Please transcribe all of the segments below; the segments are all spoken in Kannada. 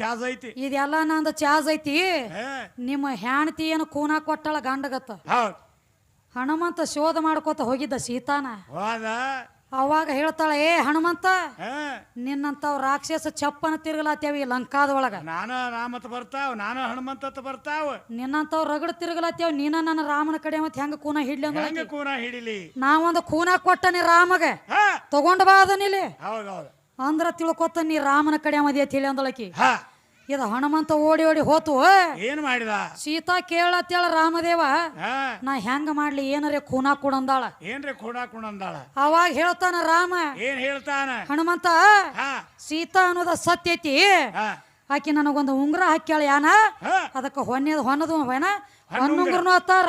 ಚಾರ್ಜ್ ಐತಿ. ಇದೆಲ್ಲ ನಂದು ಚಾಜ್ ಐತಿ. ನಿಮ್ಮ ಹೆಂಡತಿ ಏನು ಕೂನ ಕೊಟ್ಟಳ ಗಂಡಗತ್ತ. ಹನುಮಂತ ಶೋಧ ಮಾಡ್ಕೋತ ಹೋಗಿದ್ದ ಸೀತಾನ. ಅವಾಗ ಹೇಳ್ತಾಳ ಏ ಹನುಮಂತ ನಿನ್ನಂತ ನಿನ್ನಂತವ್ ರಾಕ್ಷಸ ಚಪ್ಪನ ತಿರುಗಲಾತ್ಯಾವ ಈ ಲಂಕಾದ ಒಳಗ ನಾನ ರಾಮತ್ ಬರ್ತಾವ ನಾನು ಹನುಮಂತತ್ ಬರ್ತಾವ. ನಿನ್ನಂತವ್ ರಗಡ ತಿರುಗಲಾತ್ಯಾವ ನೀನ ನನ್ನ ರಾಮನ ಕಡೆ ಮತ್ತೆ ಹೆಂಗ ಕೂನ ಹಿಡ್ಲಿ ಕೂನ ಹಿಡಿಲಿ? ನಾವೊಂದು ಕೂನ ಕೊಟ್ಟನಿ ರಾಮಗೆ. ತಗೊಂಡ್ ಬಾ ಅದನಿಲ್ಲಿ ಹೌದ್ ಹೌದ್. ಅಂದ್ರ ತಿಳ್ಕೊತ ನೀ ರಾಮನ ಕಡೆ ಮದಿ ಅಂತ ಹೇಳಿ ಅಂದಳಕಿ. ಹಾ. ಇದು ಹನುಮಂತ ಓಡಿ ಓಡಿ ಹೋತು. ಏನ್ ಮಾಡಿದ? ಸೀತಾ ಕೇಳತ್ತೇಳ ರಾಮದೇವ. ನಾ ಹೆಂಗ ಮಾಡ್ಲಿ ಏನರೇ ಖೂನ ಕುಣಂದಾಳ ಏನ್ರಿ ಖೂನ ಕುಣಂದಾಳ ಅವಾಗ ಹೇಳ್ತಾನ ರಾಮ. ಏನ್ ಹೇಳ್ತಾನ? ಹನುಮಂತ ಸೀತಾ ಅನ್ನೋದ ಸತ್ಯ ಐತಿ. ಆಕಿ ನನಗೊಂದು ಉಂಗ್ರ ಹಾಕ್ಯಾಳ ಯಾನ? ಅದಕ್ಕೆ ಹೊನ್ನೆದ ಹೊನ್ನದು ಏನ? ಹಣ್ಣುಂಗ್ರನು ಹತ್ತಾರ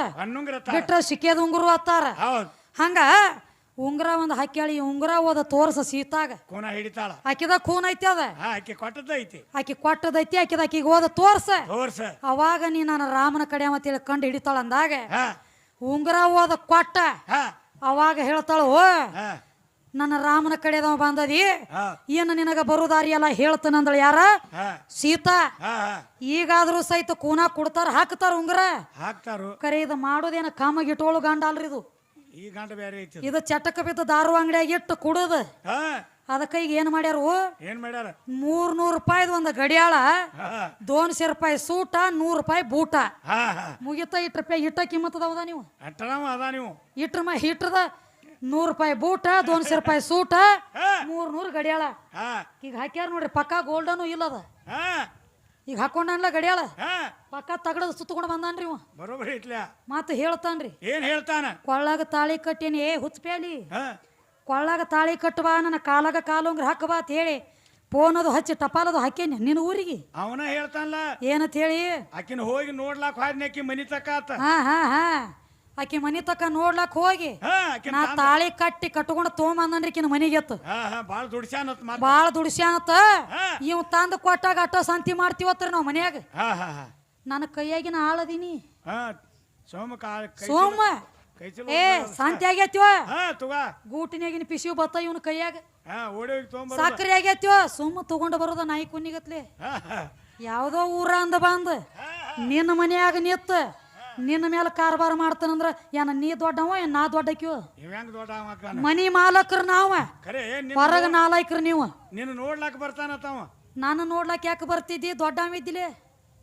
ಬಿಟ್ರ ಸಿಕ್ಕೇದ ಉಂಗುರು ಹತ್ತಾರ ಹಂಗ ಉಂಗುರ ಒಂದು ಹಾಕ್ಯಾಳಿ ಉಂಗ್ರ ಓದ ತೋರ್ಸ ಸೀತಾಗ. ಕೂನ ಹಿಡಿತಾಳ? ಆಕಿದ ಕೂನ್ ಐತಿ ಅದ? ಹಾ ಆಕೆ ಕೊಟ್ಟದೈತಿ ಆಕಿ ಕೊಟ್ಟದೈತಿ ಆಕಿದ ಆಕಿಗೆ ಓದ ತೋರ್ಸ. ತೋರ್ಸ. ಅವಾಗ ನೀ ನನ್ನ ರಾಮನ ಕಡೆ ಅಂತೇಳಿ ಕಂಡು ಹಿಡಿತಾಳ ಅಂದಾಗ ಹಾ. ಉಂಗುರ ಓದ ಕೊಟ್ಟ ಹಾ. ಅವಾಗ ಹೇಳ್ತಾಳು ಓ ಹಾ. ನನ್ನ ರಾಮನ ಕಡೆದವ ಬಂದದಿ ಹಾ. ಏನು ನಿನಗ ಬರುದಾರಿ ಎಲ್ಲ ಹೇಳ್ತಾನಂದಳ ಯಾರ? ಹಾ. ಸೀತಾ. ಹಾ ಹಾ. ಈಗಾದ್ರೂ ಸಹಿತ ಕೂನ ಕೊಡ್ತಾರ ಹಾಕ್ತಾರ ಉಂಗ್ರ? ಹಾಕ್ತಾರು. ಕರೆ ಇದು ಮಾಡೋದೇನ ಕಾಮಾಗಿ ಗಾಂಡ ಗಂಡ ಅಲ್ರಿ ಇದು? ಈ ಗಂಟ ಬೇರೆ ಐತಿ ಇದು ಚಟಕ ಬಿದ್ದ ದಾರು ಅಂಗಡಿಯಾಗ ಇಟ್ಟು ಕುಡುದು. ಹಾ. ಅದಕ್ಕೆ ಈಗ ಏನ್ ಮಾಡ್ಯಾರು? ಏನ್ ಮಾಡ್ಯಾರ? ಮೂರ್ ನೂರು ರೂಪಾಯಿ ಒಂದು ಗಡಿಯಾಳ ಹಾ. ದೋನ್ಸೆ ರೂಪಾಯಿ ಸೂಟ ನೂರ್ ರೂಪಾಯಿ ಬೂಟ. ಹಾ ಹಾ. ಮುಗಿತ ಇಟ್ಟು ರೂಪಾಯಿ ಇಟ್ಟ ಕಿಮ್ಮತ್ ನೀವು? ಅಟ್ಟಣವ ಅದ ನೀವು. ಇಟ್ರ ಮ ಹಿಟ್ರದ ನೂರ್ ರೂಪಾಯಿ ಬೂಟ ದೋನ್ಸೆ ರೂಪಾಯಿ ಸೂಟ ಮೂರ್ ನೂರ್ ಗಡಿಯಾಳ. ಹಾ. ಈಗ ಹಾಕ್ಯಾರ ನೋಡ್ರಿ ಪಕ್ಕ ಗೋಲ್ಡನು ಇಲ್ಲದ. ಹಾ. ಈಗ ಹಾಕೊಂಡಲ್ಲ ಗಡಿಯಾಳ? ಹಾ. ಪಕ್ಕ ತಗಡದ ಸುತ್ತಕೊಂಡು ಬಂದಾನ್ರಿ ಇವ. ಇಟ್ಲಿಯ ಇಟ್ಲ. ಮಾತು ಹೇಳ್ತಾನ್ರಿ. ಏನ್ ಹೇಳ್ತಾನ? ಕೊಳ್ಳಾಗ ತಾಳಿ ಕಟ್ಟೇನಿ ಏ ಹುಚ್ಚಪ್ಯಾಲಿ. ಹಾ. ಕೊಳ್ಳಾಗ ತಾಳಿ ಕಟ್ಟುವಾ ನನ್ನ ಕಾಲಾಗ ಕಾಲುಂಗ್ರ ಹಾಕಬಾ ಅಂತ ಹೇಳಿ ಫೋನ್ ಅದು ಹಚ್ಚಿ ಟಪಾಲದು ಹಾಕೇನಿ ನಿನ್ನ ಊರಿಗೆ. ಅವನ ಹೇಳ್ತಾನಲ್ಲ ಏನಂತ ಹೇಳಿ? ಆಕಿನ ಹೋಗಿ ನೋಡ್ಲಾಕ್ ಹೋದ್ನಿ ಆಕಿ ಮನಿ ತಕ್ಕ ಆತ. ಹಾ ಹಾ ಹಾ. ಆಕಿ ಮನಿ ತಕ ನೋಡ್ಲಾಕ್ ಹೋಗಿ. ನಾ ತಾಳಿ ಕಟ್ಟಿ ಕಟ್ಕೊಂಡು ತೊಗೊಂಬಂದ್ರಿ ಕಿನ ಬಾಳ ದುಡ್ಸ್ಯಾನತ್ ಬಾಳ ದುಡಿಸ್ಯಾನತ್ತ ಇವ್ ತಂದು ಕೊಟ್ಟಾಗ ಅಟ್ಟ ಸಂತಿ ಮಾಡ್ತೀವತ್ರ ನಾವು ಮನ್ಯಾಗ. ನನ್ನ ಕೈಯಾಗಿನ ಆಳದೀನಿ. ಸೋಮ ಏ ಸಂತಿ ಆಗೈತಿವ ಗೂಟಿನಾಗಿನ ಪಿಸಿ ಬತ್ತ ಇವನ ಕೈಯಾಗ? ಸಕ್ರಿ ಆಗೈತಿವ ಸುಮ್ಮ ತಗೊಂಡು ಬರೋದ ನಾಯಿ ಕುನ್ನಿಗತ್ಲೆ. ಯಾವ್ದೋ ಊರ ಅಂದ ಬಂದ. ನಿನ್ನ ಮನ್ಯಾಗ ನಿತ್ತ ನಿನ್ನ ಮೇಲೆ ಕಾರ್ಬಾರ ಮಾಡ್ತಾನಂದ್ರ ಏನ ನೀ ದೊಡ್ಡವ ಏನ್ ನಾ ಹೆಂಗ್ ದೊಡ್ಡ ಮನಿ ಮಾಲಕ್ರ ನಾವ. ಖರೆ ನಿನ್ ಹೊರಗ ನಾಲಾಯ್ಕ್ರ ನೀವು. ನಿನ್ನ ನೋಡ್ಲಾಕ್ ಬರ್ತಾನ ನಾನು ನೋಡ್ಲಾಕ್ ಯಾಕೆ ಬರ್ತಿದ್ದಿ? ದೊಡ್ಡವ ಇದ್ದಿಲೆ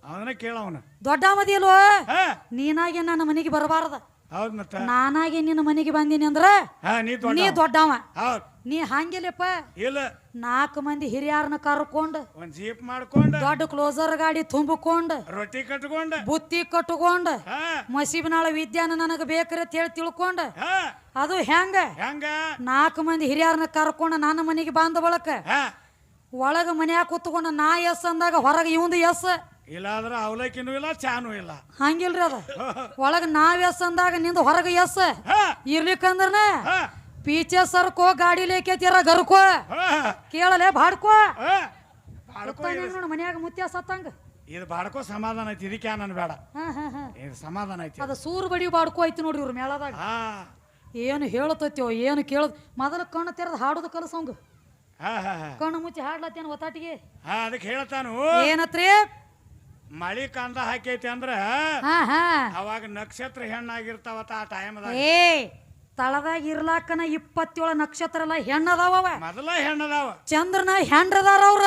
ಅವನ ಕೇಳವನ ದೊಡ್ಡವದಿಲ್ವೋ ಹಾ. ನೀನಾಗೆ ನನ್ನ ಮನೆಗೆ ಬರಬಾರ್ದ. ನಾನಾಗಿ ಮತ್ತ. ನಾನಾಗೆ ನಿನ್ನ ಮನೆಗೆ ಬಂದೀನಿ ಅಂದ್ರ ಹಾ ನೀ ದೊಡ್ಡ ನೀ ದೊಡ್ಡವ. ಹೌದ್. ನೀ ಹಂಗಿಲ್ಲಪ್ಪ. ಇಲ್ಲ. ನಾಲ್ಕು ಮಂದಿ ಹಿರಿಯರನ್ನ ಕರ್ಕೊಂಡು ಒಂದ್ ಜೀಪ್ ಮಾಡ್ಕೊಂಡು ದೊಡ್ಡ ಕ್ಲೋಸರ್ ಗಾಡಿ ತುಂಬಿಕೊಂಡು ರೊಟ್ಟಿ ಕಟ್ಕೊಂಡ ಬುತ್ತಿ ಕಟ್ಕೊಂಡು ಮಸೀಬಿನಾಳ ವಿದ್ಯಾನ ನನಗೆ ಬೇಕ್ರಿ ಅಂತ ಹೇಳಿ ತಿಳ್ಕೊಂಡು ಅದು ಹೆಂಗ? ಹೆಂಗ? ನಾಲ್ಕು ಮಂದಿ ಹಿರಿಯರನ್ನ ಕರ್ಕೊಂಡು ನನ್ನ ಮನೆಗೆ ಬಂದ ಬಳಕ ಒಳಗ ಮನ್ಯಾಗ ಕೂತ್ಕೊಂಡು ನಾ ಎಸ್ ಅಂದಾಗ ಹೊರಗೆ ಇವಂದು ಎಸ್. ಇಲ್ಲಾದ್ರ ಅವಲಕ್ಕಿನೂ ಇಲ್ಲ ಚಾನು ಇಲ್ಲ. ಹಂಗಿಲ್ರಿ ಅದ. ಒಳಗ ನಾವ್ ಎಸ್ ಅಂದಾಗ ನಿಂದ ಹೊರಗೆ ಎಸ್. ಇರ್ಲಿಕ್ಕಂದ್ರನೇ ಪೀಚೆ ಸರ್ಕೋ ಗಾಡಿ ಲೇಕೇತಿರ ಗರ್ಕೋ. ಕೇಳಲೆ ಬಾಡ್ಕೋ ನೋಡು ಮನ್ಯಾಗ ಮುತ್ಯ ಸತ್ತಂಗ. ಇದು ಬಾಡ್ಕೋ ಸಮಾಧಾನ ಐತಿ ಇದಕ್ಕೆ ನನ್ ಬೇಡ ಇದು ಸಮಾಧಾನ ಐತಿ ಅದು ಸೂರು ಬಡಿ ಬಾಡ್ಕೋ ಐತಿ ನೋಡ್ರಿ ಇವ್ರ ಮೇಳದಾಗ. ಹಾ. ಏನು ಹೇಳತತ್ಯೋ ಏನು ಕೇಳದ್ ಮೊದಲು ಕಣ್ಣು ತೆರೆದು ಹಾಡೋದು ಕಲಸಂಗ ಹಾ ಹಾ ಹಾ. ಕಣ್ಣು ಮುಚ್ಚಿ ಹಾಡ್ಲತ್ತೇನು ಒತ್ತಾಟಿಗೆ? ಹಾ ಅದಕ್ಕೆ ಹೇಳ್ತಾನು. ಏನತ್ರಿ? ಮಳಿ ಕಂದ ಹಾಕೈತಿ ಅಂದ್ರ ಹಾ ಹಾ. ಅವಾಗ ನಕ್ಷತ್ರ ಹೆಣ್ಣಾಗಿರ್ತಾವತ್ತ ಆ ಟೈಮ್ದಾಗ ತಳದಾಗ ಇರ್ಲಾಕನ ಇಪ್ಪತ್ತೇಳು ನಕ್ಷತ್ರ ಎಲ್ಲ ಹೆಣ್ಣದಾವ. ಮೊದಲ ಹೆಣ್ಣದಾವ. ಚಂದ್ರನ ಹೆಂಡ್ರದಾರ ಅವ್ರ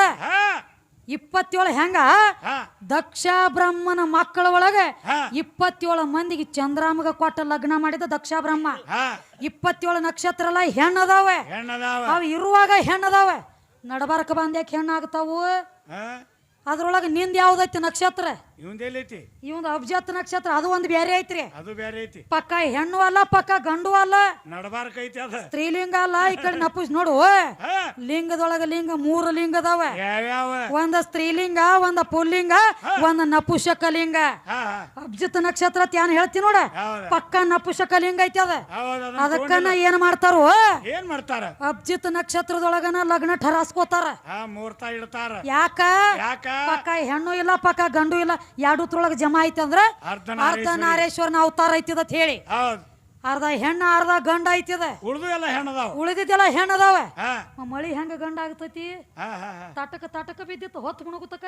ಇಪ್ಪತ್ತೇಳು ಹೆಂಗ? ದಕ್ಷ ಬ್ರಹ್ಮನ ಮಕ್ಕಳ ಒಳಗೆ ಇಪ್ಪತ್ತೇಳು ಮಂದಿಗೆ ಚಂದ್ರಾಮಗ ಕೊಟ್ಟ ಲಗ್ನ ಮಾಡಿದ ದಕ್ಷ ಬ್ರಹ್ಮ. ಇಪ್ಪತ್ತೇಳು ನಕ್ಷತ್ರ ಎಲ್ಲ ಹೆಣ್ಣದಾವ. ಹೆಣ್ಣದಾವ. ಅವ್ ಇರುವಾಗ ಹೆಣ್ಣದಾವ. ನಡಬಾರಕ ಬಂದ್ಯಾಕ ಹೆಣ್ಣಾಗ್ತಾವು? ಅದ್ರೊಳಗ ನಿಂದ ಯಾವ್ದೈತಿ ನಕ್ಷತ್ರ? ಇವಂದ ಅಬ್ಜತ್ ನಕ್ಷತ್ರ ಅದು ಒಂದು ಬೇರೆ ಐತ್ರಿ. ಅದು ಬೇರೆ ಐತಿ. ಪಕ್ಕ ಹೆಣ್ಣು ಅಲ್ಲ ಪಕ್ಕ ಗಂಡು ಅಲ್ಲ. ನಡಬಾರ್ಕ ಐತಿ ಅದ. ಸ್ತ್ರೀಲಿಂಗ ಅಲ್ಲ ಈ ಕಡೆ ನಪುಸ್ ನೋಡು. ಹಾ ಲಿಂಗದೊಳಗ ಲಿಂಗ ಮೂರು ಲಿಂಗ ಅದಾವ. ಯಾವ್ಯಾವ? ಒಂದ ಸ್ತ್ರೀಲಿಂಗ ಒಂದ ಪುಲ್ಲಿಂಗ ಒಂದ ನಪುಷಕ ಲಿಂಗ. ಅಬ್ಜಿತ್ ನಕ್ಷತ್ರ ತ್ಯಾನ್ ಹೇಳ್ತಿ ನೋಡ? ಪಕ್ಕ ನಪುಷಕ ಲಿಂಗ ಐತಿ ಅದ. ಅದಕ್ಕನ ಏನ್ ಮಾಡ್ತಾರೋ? ಏನ್ ಮಾಡ್ತಾರ? ಅಬ್ಜಿತ್ ನಕ್ಷತ್ರದೊಳಗನ ಲಗ್ನ ಠರಾಸ್ಕೋತಾರ. ಮುಹೂರ್ತ ಇಡ್ತಾರ. ಯಾಕ? ಪಕ್ಕ ಹೆಣ್ಣು ಇಲ್ಲ ಪಕ್ಕ ಗಂಡು ಇಲ್ಲ ಎರಡೂತ್ರೊಳಗ ಜಮಾ ಐತಿ ಅಂದ್ರ ಅರ್ಧನ ಅರ್ಧ ನಾರೇಶ್ವರನ ಅವತಾರ ಐತಿ ಅಂತ ಹೇಳಿ. ಅರ್ಧ ಹೆಣ್ಣ ಅರ್ಧ ಗಂಡ ಐತಿದ. ಉಳ್ದು ಎಲ್ಲ ಹೆಣ್ಣದಾವ. ಉಳಿದಿದ್ದೆಲ್ಲ ಹೆಣ್ಣದಾವ. ಅದಾವ ಮಳಿ ಹೆಂಗ ಗಂಡ ಆಗ್ತೈತಿ? ತಟಕ ತಟಕ ಬಿದ್ದಿತ್ತು ಹೊತ್ತು ಮುಣಗುತ್ತಕ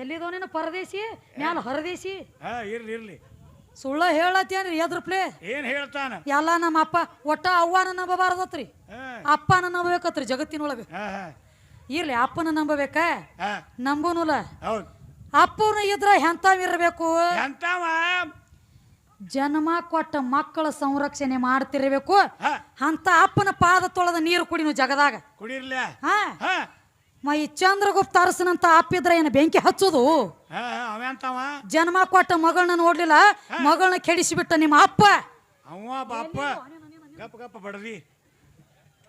ಎಲ್ಲಿದವ ನೀನು? ಪರದೇಶಿ? ಮ್ಯಾಲ ಹೊರದೇಶಿ? ಇರ್ಲಿ ಇರ್ಲಿ. ಸುಳ್ಳ ಹೇಳತ್ತೇನ್ರಿ ಎದ್ರ ಪ್ಲೇ? ಏನ್ ಹೇಳ್ತಾನ? ಎಲ್ಲ ನಮ್ಮ ಅಪ್ಪ ಒಟ್ಟ ಅವ್ವನ ನಂಬಬಾರ್ದತ್ರಿ. ಅಪ್ಪನ ನಂಬಬೇಕತ್ರಿ ಜಗತ್ತಿನೊಳಗೆ. ಇರ್ಲಿ ಅಪ್ಪನ ನಂಬಬೇಕ? ಹೌದು. ಅಪ್ಪನ ಇದ್ರ ಇರಬೇಕು? ಎಂತವ? ಜನ್ಮ ಕೊಟ್ಟ ಮಕ್ಕಳ ಸಂರಕ್ಷಣೆ ಮಾಡ್ತಿರ್ಬೇಕು. ಅಂತ ಅಪ್ಪನ ಪಾದ ತೊಳೆದ ನೀರು ಕುಡಿನು ಜಗದಾಗ. ಕುಡಿರ್ಲ? ಹಾ. ಹಾ. ಮ ಈ ಚಂದ್ರಗುಪ್ತ ಅರಸನಂತ ಅಪ್ಪಿದ್ರ ಏನು ಬೆಂಕಿ ಹಚ್ಚುದು? ಹಾ ಹಾ ಅವಂತವ ಜನ್ಮ ಕೊಟ್ಟ ಮಗಳನ್ನ ನೋಡ್ಲಿಲ್ಲ? ಮಗಳನ್ನ ಕೆಡಿಸಿಬಿಟ್ಟ ನಿಮ್ಮ ಅಪ್ಪ?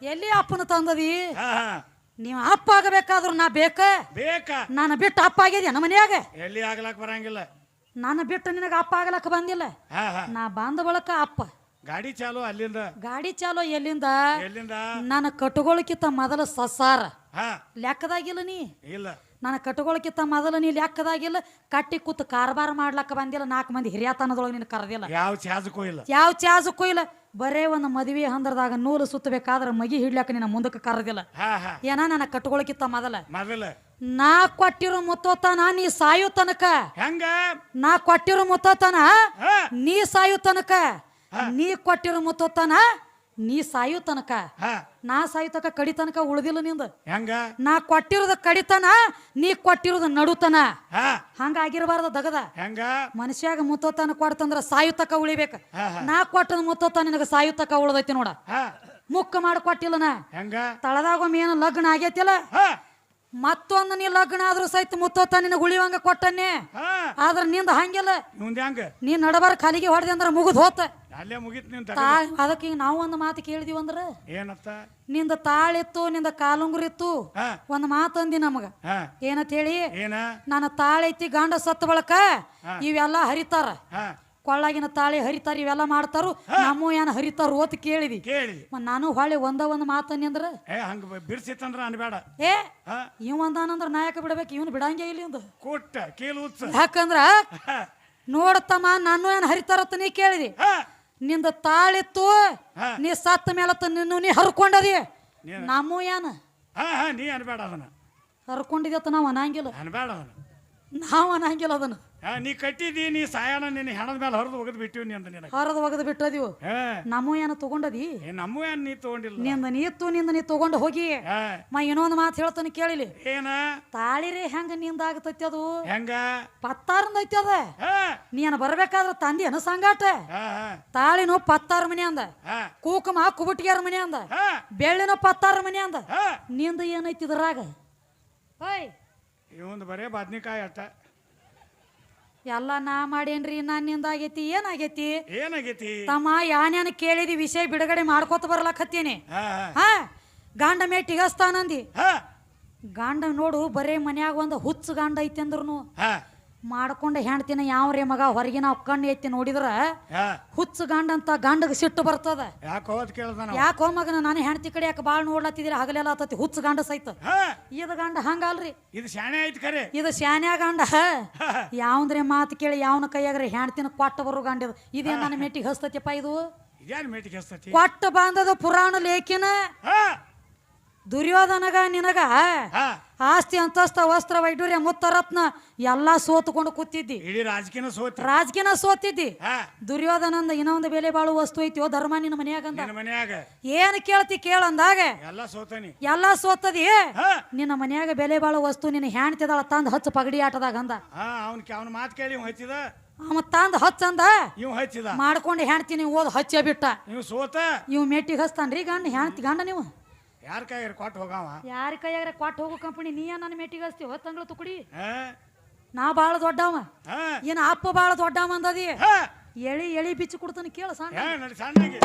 ಎಲ್ಲಿ ಅಪ್ಪನ ತಂದದಿ? ಹಾ ಹಾ. ನೀವು ಅಪ್ಪ ಆಗಬೇಕಾದ್ರೂ ನಾ ಬೇಕ? ಬೇಕ? ನಾನು ಬಿಟ್ಟು ಅಪ್ಪ ಆಗಿದ್ಯಾ ನಮ್ಮ ಮನ್ಯಾಗ? ಎಲ್ಲಿ ಆಗ್ಲಾಕ್ ಬರಂಗಿಲ್ಲ. ನಾನು ಬಿಟ್ಟು ನಿನಗೆ ಅಪ್ಪ ಆಗಲಕ್ಕ ಬಂದಿಲ್ಲ. ಹಾ ಹಾ. ನಾ ಬಂದ ಬಳಕ ಅಪ್ಪ. ಗಾಡಿ ಚಾಲು ಅಲ್ಲಿಂದ? ಗಾಡಿ ಚಾಲೋ ಎಲ್ಲಿಂದ? ಎಲ್ಲಿಂದ? ನಾನು ಕಟ್ಕೊಳಕಿತ್ತ ಮೊದಲ ಸಸಾರ. ಹಾ. ಲೆಕ್ಕದಾಗಿಲ್ಲ ನೀ? ಇಲ್ಲ. ನಾನು ಕಟ್ಕೊಳಕಿತ್ತ ಮೊದಲು ನೀ ಲೆಕ್ಕದಾಗಿಲ್ಲ. ಕಟ್ಟಿ ಕೂತ್ ಕಾರ್ಬಾರ ಮಾಡ್ಲಕ್ಕ ಬಂದಿಲ್ಲ. ನಾಲ್ಕು ಮಂದಿ ಹಿರಿಯಾತನದೊಳಗೆ ನಿನ್ನ ಕರೆದಿಲ್ಲ. ಯಾವ ಚಾಜಕ್ಕೂ ಇಲ್ಲ. ಯಾವ ಚಾಜಕ್ಕೂ ಇಲ್ಲ. ಬರೇ ಒಂದು ಮದುವೆ ಹಂದ್ರದಾಗ ನೂಲು ಸುತ್ತಬೇಕಾದ್ರೆ ಮಗಿ ಹಿಡ್ಲಕ್ಕ ನಿನ್ನ ಮುಂದಕ್ಕೆ ಕರೆದಿಲ್ಲ. ಹಾ ಹಾ. ಏನ ನನ್ನ ಕಟ್ಕೊಳಕಿತ್ತ ಮೊದಲ? ಮೊದಲ. ನಾ ಕೊಟ್ಟಿರೋ ಮುತ್ತೋತನ ನೀ ಸಾಯೋ ತನಕ. ಹೆಂಗ? ನಾ ಕೊಟ್ಟಿರೋ ಮುತ್ತೋತನ ನೀ ಸಾಯೋ ತನಕ. ನೀ ಕೊಟ್ಟಿರೋ ಮುತ್ತೋತನ ನೀ ಸಾಯೋ ತನಕ. ನಾ ಸಾಯೋ ತನಕ ಕಡಿ ತನಕ ಉಳಿದಿಲ್ಲ ನಿಂದ. ಹೆಂಗ? ನಾ ಕೊಟ್ಟಿರೋದು ಕಡಿತನ ನೀ ಕೊಟ್ಟಿರೋದು ನಡುತನ. ಹಂಗ ಆಗಿರಬಾರ್ದ ದಗದ. ಹೆಂಗ? ಮನುಷ್ಯಾಗ ಮುತ್ತೋತನ ಕೊಡ್ತಂದ್ರ ಸಾಯುತಕ ಉಳಿಬೇಕ. ಹಾ ಹಾ. ನಾ ಕೊಟ್ಟದ ಮುತ್ತೋತ ನಿನಗ ಸಾಯುತಕ ಉಳಿದೈತಿ ನೋಡ. ಮುಕ್ಕ ಮಾಡಿ ಕೊಟ್ಟಿಲ್ಲನ. ಹೆಂಗ? ತಳದಾಗೊಮ್ಮೆ ಏನು ಲಗ್ನ ಆಗೈತಿಲ್ಲ? ಮತ್ತೊಂದು ನೀ ಲಗ್ನ ಆದ್ರೂ ಸಹಿತ ಮುತ್ತೋತ ನಿನ್ನ ಗುಳಿವಂಗ ಕೊಟ್ಟನ್ನೇ? ಹಾ. ಆದ್ರ ನಿಂದ ಹಂಗಿಲ್ಲ ಮುಂದೆ ಹೆಂಗ? ನೀ ನಡಬಾರ ಕಾಲಿಗೆ ಹೊಡೆದೆ ಅಂದ್ರ ಮುಗಿದ್ ಹೋತ. ಅಲ್ಲೇ ಮುಗಿತ್ ನಿಂತ ತಾ ಅದಕ್ಕೆ ಈಗ ನಾವು ಒಂದು ಮಾತು ಕೇಳಿದೀವಿ ಅಂದ್ರ ಏನತ್ತ? ನಿಂದ ತಾಳಿತ್ತು ನಿಂದ ಕಾಲುಂಗುರಿತ್ತು. ಹಾ. ಒಂದು ಮಾತು ಅಂದಿ ನಮಗ. ಹಾ. ಏನಂತ ಹೇಳಿ? ಏನ? ನನ್ನ ತಾಳೈತಿ ಗಂಡ ಸತ್ತ ಬಳಕ ಇವೆಲ್ಲ ಹರಿತಾರ. ಹಾ. ಕೊಳ್ಳಾಗಿನ ತಾಳಿ ಹರಿತಾರ ಇವೆಲ್ಲ ಮಾಡ್ತಾರು. ನಮ್ಮ ಏನ ಹರಿತಾರು ಓತ್ ಕೇಳಿದಿ. ಕೇಳಿ ನಾನು ಹೊಳೆ ಒಂದ ಒಂದ್ ಮಾತನ್ನಿ ಅಂದ್ರ? ಏ ಹಂಗ ಬಿಡ್ಸಿತ್ತಂದ್ರ ಅನ್ಬೇಡ ಏ ಇವ್ ಅಂದಾನಂದ್ರ ನಾಯಕ ಬಿಡ್ಬೇಕು ಇವನು ಬಿಡಂಗೆ ಇಲ್ಲಿ ಒಂದು ಕೊಟ್ಟ ಕೇಳು ಯಾಕಂದ್ರ ನೋಡತ್ತಮ್ಮ ನಾನು ಏನ್ ಹರಿತಾರತ್ತ ನೀ ಕೇಳಿದಿ. ನಿಂದ ತಾಳಿತ್ತು ನೀ ಸತ್ತ ಮೇಲತ್ತ ನಿನ್ನ ನೀ ಹರ್ಕೊಂಡದಿ. ನಮ್ಮ ಏನ? ನೀ ಅನ್ಬೇಡ ಅದನ್ನ. ಹರ್ಕೊಂಡಿದ್ಯತ್ತ ನಾವು ಅನ್ನಂಗಿಲ್ಲ ಅನ್ಬೇಡ ಅದನ್ನ. ನಾವು ಅನ್ನಂಗಿಲ್ಲ ಅದನ್ನ. ಹಾ ನೀ ಕಟ್ಟಿದಿ ನೀ ಸಾಯಣ ನಿನ್ನ ಹೆಣದ ಮೇಲೆ ಹರಿದು ಒಗದು ಬಿಟ್ಟಿವಿ ನೀ ಅಂತ ನಿನಗೆ. ಹರದ ಒಗದು ಬಿಟ್ಟದಿವು ಹಾ. ನಮ್ಮ ಏನ ತಗೊಂಡದಿ? ಏ ನಮ್ಮ ಏನ್ ನೀ ತಗೊಂಡಿಲ್ಲ? ನಿಂದ ನೀತ್ತು ನಿಂದ ನೀ ತಗೊಂಡು ಹೋಗಿ. ಹಾ. ಮ ಇನ್ನೊಂದು ಮಾತು ಹೇಳ್ತಾನೆ ಕೇಳಿಲಿ. ಏನ? ತಾಳಿರಿ ಹೆಂಗ ನಿಂದ ಆಗತೈತಿ ಅದು? ಹೆಂಗ? ಪತ್ತಾರಂದ ಐತಿ ಅದ. ಹಾ. ನೀನು ಬರ್ಬೇಕಾದ್ರ ತಂದಿ ಅನ ಸಂಗಾಟ ಹಾ ಹಾ. ತಾಳಿನು ಪತ್ತಾರ ಮನೆ ಅಂದ. ಹಾ. ಕೂಕಮ ಕುಬುಟಿಗ್ಯಾರ ಮನೆ ಅಂದ. ಹಾ. ಬೆಳ್ಳಿನ ಪತ್ತಾರ ಮನೆ ಅಂದ. ಹಾ. ನಿಂದ ಏನೈತಿ ಇದ್ರಾಗ? ಓಯ್. ಇವಂದು ಬರೇ ಬದ್ನಿಕಾಯಿ ಅಟ್ಟ. ಎಲ್ಲ ನಾ ಮಾಡೇನ್ರಿ ನಾ ನಿಂದ ಆಗೈತಿ ಏನಾಗೈತಿ ಏನಾಗೈತಿ? ತಮ್ಮ ಯಾನ್ಯಾನ ಕೇಳಿದಿ ವಿಷಯ ಬಿಡುಗಡೆ ಮಾಡ್ಕೋತ ಬರ್ಲಕತ್ತೀನಿ. ಹಾ ಹಾ. ಹಾ ಗಂಡ ಮೇಟಿಗಸ್ತಾನಂದಿ ಹಾ. ಗಂಡ ನೋಡು ಬರೇ ಮನ್ಯಾಗ ಒಂದು ಹುಚ್ಚ ಗಂಡ ಐತಿ ಅಂದ್ರುನು ಹಾ. ಮಾಡ್ಕೊಂಡ ಹೆಣ್ತಿನ ರೀ ಮಗ? ಹೊರಗಿನ ಕಣ್ಣು ಎತ್ತಿ ನೋಡಿದ್ರ ಹುಚ್ಚು ಗಂಡ ಅಂತ ಗಂಡಗ ಸಿಟ್ಟು ಬರ್ತದ. ಯಾಕೆ ಕೇಳ್ದ ಯಾಕೋ ಮಗನ ನಾನು ಹೆಣ್ತಿ ಕಡೆ ಯಾಕೆ ಬಾಳ್ ನೋಡ್ಲತ್ತಿದಿರ? ಹಗಲೆಲ್ಲ ಆತತಿ ಹುಚ್ಚ ಗಂಡ ಸೈತ ಇದು ಗಂಡ ಹಂಗಲ್ರಿ. ಇದು ಶಾಣೆ ಐತಿ ಕರೆ. ಇದು ಶಾಣೆ ಗಂಡ. ಯಾವಂದ್ರೆ ಮಾತು ಕೇಳಿ ಯಾವನ ಕೈಯಾಗ್ರೆ? ಹೆಣ್ತಿನ ಕೊಟ್ಟ ಬರು ಗಂಡ ಇದು. ಇದೇನ್ ನನ್ನ ಮೆಟ್ಟಿಗೆ ಹಸ್ತತಿಪ್ಪ ಇದು. ಇದೇನು ಮೇಟಿಗೆ ಹಸ್ತತಿ? ಕೊಟ್ಟ ಬಾಂಧದ ಪುರಾಣ ಲೇಖಿನ. ದುರ್ಯೋಧನಗ ನಿನಗ ಆಸ್ತಿ ಅಂತಸ್ತ ವಸ್ತ್ರ ವೈಡೂರ್ಯ ಮುತ್ತರತ್ನ ಎಲ್ಲಾ ಸೋತ್ಕೊಂಡು ಕೂತಿದ್ದಿ. ಇಡೀ ರಾಜಕೀಯ ಸೋತ್ ರಾಜಕೀಯ ಸೋತಿದ್ದಿ. ದುರ್ಯೋಧನಂದ ಇನ್ನೊಂದು ಬೆಲೆ ಬಾಳು ವಸ್ತು ಐತಿ ಧರ್ಮ ನಿನ್ನ ಮನ್ಯಾಗಂದ? ಮನ್ಯಾಗ. ಏನ್ ಕೇಳ್ತಿ ಕೇಳಂದಾಗ ಎಲ್ಲ ಸೋತನಿ. ಎಲ್ಲಾ ಸೋತದಿ? ನಿನ್ನ ಮನ್ಯಾಗ ಬೆಲೆ ಬಾಳು ವಸ್ತು ನಿನ್ನ ಹೆಣ್ತಿದಾಳ ತಂದ್ ಹಚ್ಚ ಪಗಡಿ ಆಟದಾಗ ಅಂದ. ಅವ್ನ ಅವ್ನ ಮಾತು ಕೇಳಿ ಇವ್ ಹಚ್ಚಿದ? ಅವ ತಂದ್ ಹಚ್ಚಂದ ಇವ್ ಹಚ್ಚಿದ. ಮಾಡ್ಕೊಂಡು ನೀವು ಓದ್ ಹಚ್ಚ ಬಿಟ್ಟ. ನೀವು ಸೋತ? ಇವ್ ಮೆಟ್ಟಿಗೆ ಹಚ್ತಾನ್ರಿ ಗಂಡ ಹೆಣ್ತಿ ಗಂಡ ನೀವು? ಯಾರ ಕೈಯಾರ ಕೊಟ್ಟು ಹೋಗವ? ಯಾರ ಕೈಯಾಗ್ರ ಕೊಟ್ಟು ಹೋಗೋ ಕಂಪನಿ ನೀ ನನ್ನ ಮೆಟ್ಟಿಗೆ ಹಚ್ತೀವಿ ಹೊತ್ತಂಗಳ ತುಕಡಿ. ನಾ ಬಾಳ ದೊಡ್ಡವ. ಏನ್ ಅಪ್ಪ ಬಾಳ ದೊಡ್ಡವ ಅಂದದಿ? ಎಳಿ ಎಳಿ ಬಿಚ್ಚಿ ಕೊಡ್ತಾನೆ ಕೇಳ ಸಣ್ಣ ಸಣ್ಣಗೆ.